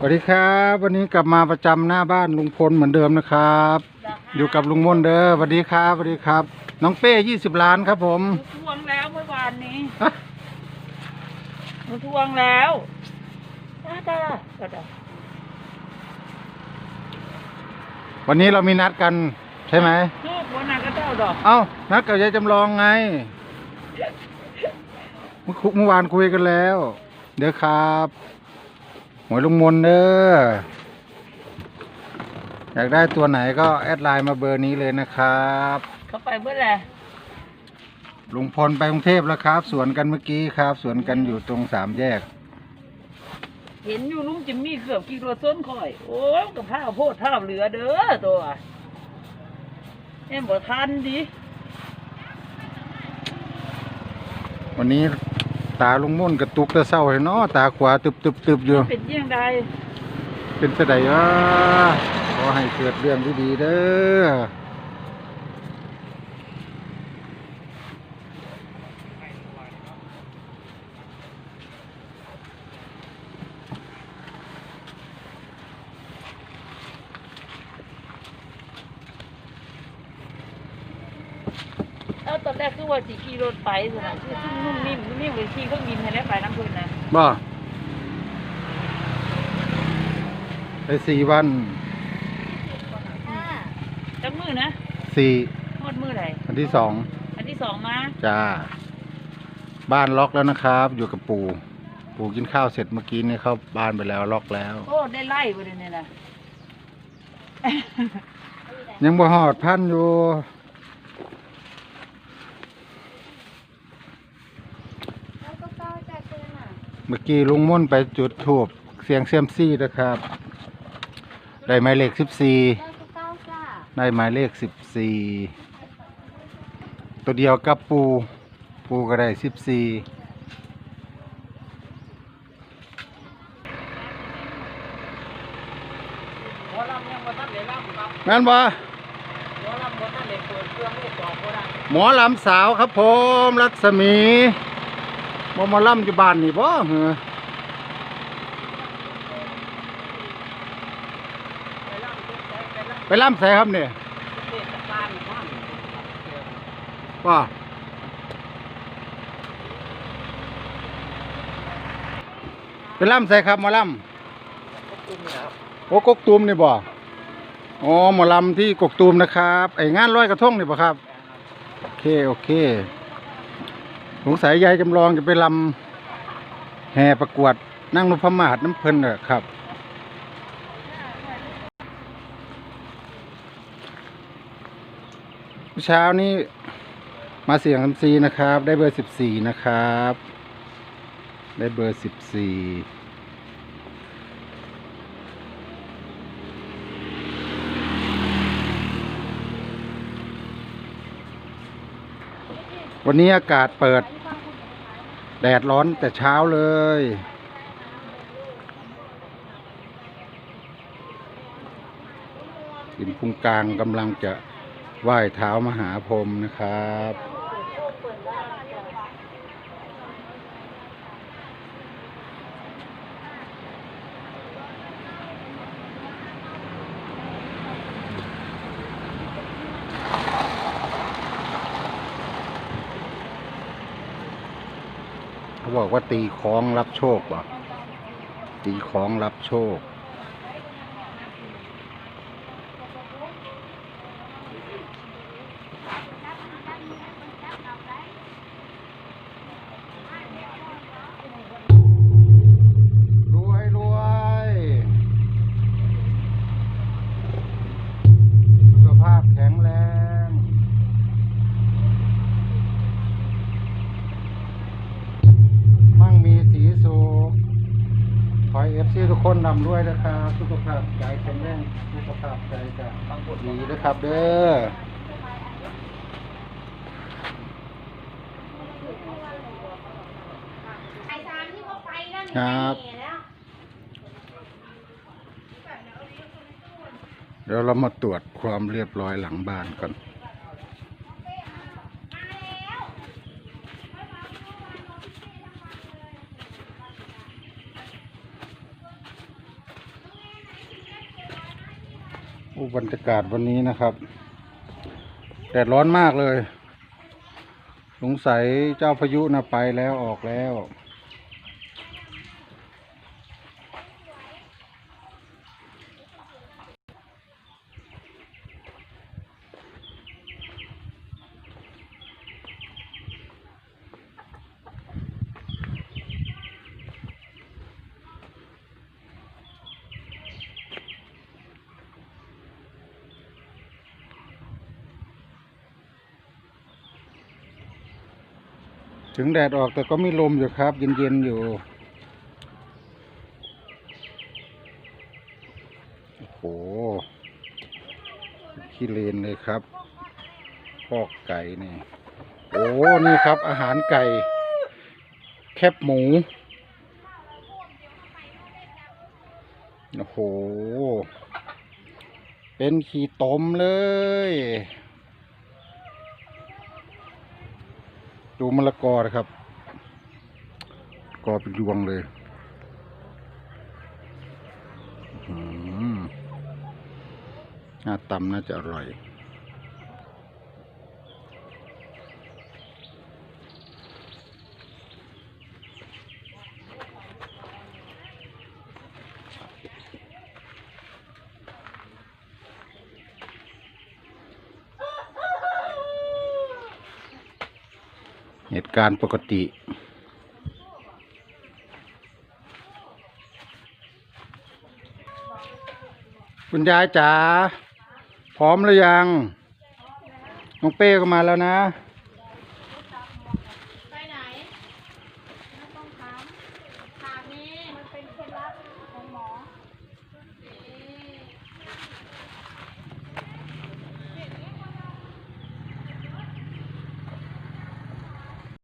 สวัสดีครับ วันนี้กลับมาประจำหน้าบ้านลุงพลเหมือนเดิมนะครับ อยู่กับลุงมนเด้อสวัสดีครับสวัสดีครับ น้องเป้ยี่สิบล้านครับผมหนูทวงแล้วเมื่อวานนี้ฮะหนูทวงแล้วจ้าจ้าจ้าจ้าวันนี้เรามีนัดกันใช่ไหมลูกวันนั้นก็เจ้าดอก เอ้านัดกับยายจำลองไงเมื่อคุเมื่อวานคุยกันแล้ว เด้อครับ หวยลุงมนเด้ออยากได้ตัวไหนก็แอดไลน์มาเบอร์นี้เลยนะครับเขาไปเมื่อไหร่ลุงพลไปกรุงเทพแล้วครับ สวนกันเมื่อกี้ครับ สวนกันอยู่ตรงสามแยก เห็นอยู่ลุงจิมมี่เกือบกิโลส้นข่อย โอ้ยกับผ้าโพดผ้าเหลือเด้อตัวเอ็มบ่ทันดิวันนี้ ตาลุงม่นกระตุกตะเศร้าให้เนาะตาขวาตึบตึบตึบอยู่ เป็นเยี่ยงใดเป็นสะใดวะขอให้เกิดเรื่องดีๆเด้อ อ้าตอนแรกคือว่าสิขี่รถไปสินะคือซึ่งนุ่มนิ่มนุ่มนิ่มเลยขี่เครื่องบินให้ได้ไปน้ำพื้นนะบ่ไปสี่วันจักมือนะสี่หมดมือไหนวันที่สองอันที่สองมาจ้า บ้านล็อกแล้วนะครับ อยู่กับปู่ ปู่กินข้าวเสร็จเมื่อกี้นี่เข้าบ้านไปแล้วล็อกแล้ว โอ้ได้ไล่ไปเลยเนี่ยนะยังบ่หอดพันอยู่ แล้วก็เก้าจะเกินอะ เมื่อกี้ลุงม่นไปจุดทูบเสียงเซียมซี่นะครับ ได้หมายเลขสิบสี่ได้หมายเลขสิบสี่ตัวเดียวกับปู ปูก็ได้สิบสี่แม่นบ่หมอลำสาวครับผม รัศมี บ่มอลำอยู่บ้านนี่บ่เหรอไปลำเทศไปลไปลำใส่ครับเนี่ยว่าไปล่ำใส่ครับมอลำโอ้กกตูมนี่บ่อ๋อหมอลำที่กกตูมนะครับ ไอ้งานร้อยกระทงนี่บ่ครับ โอเค โอเค งสัยยายจำลองจะไปลำแห่ประกวดนั่งนพมาศน้ำเพลินเหรอครับ เช้านี้มาเสี่ยงคำซีนะครับ ได้เบอร์สิบสี่นะครับ ได้เบอร์สิบสี่วันนี้อากาศเปิด แดดร้อนแต่เช้าเลย กินพุงกลางกำลังจะไหว้เท้ามหาพรหมนะครับ เขาบอกว่าตีคล้องรับโชคบ่ตีคล้องรับโชค ซีทุกคนนำด้วยนะครับสุขภาพใจแข็งแรงสุขภาพใจจะดีนะครับ เด้อไอ้สามที่เขาไปนั่นครับนี่แล้วเดี๋ยวเรามาตรวจความเรียบร้อยหลังบ้านก่อน บรรยากาศวันนี้นะครับ แดดร้อนมากเลย สงสัยเจ้าพายุนะไปแล้วออกแล้ว ถึงแดดออกแต่ก็มีลมอยู่ครับ เย็นๆอยู่ โอ้โหขี้เลนเลยครับพอกไก่นี่ โอ้นี่ครับ อาหารไก่ แคบหมู โอ้โห เป็นขี้ต้มเลย ดูมะละกอนะครับ กอเป็นยวงเลยอื้อหือหน้าตำน่าจะอร่อย ตุการณ์ปกติคุณยายจ๋าพร้อมหรือยัง น้องเป้ก็มาแล้วนะ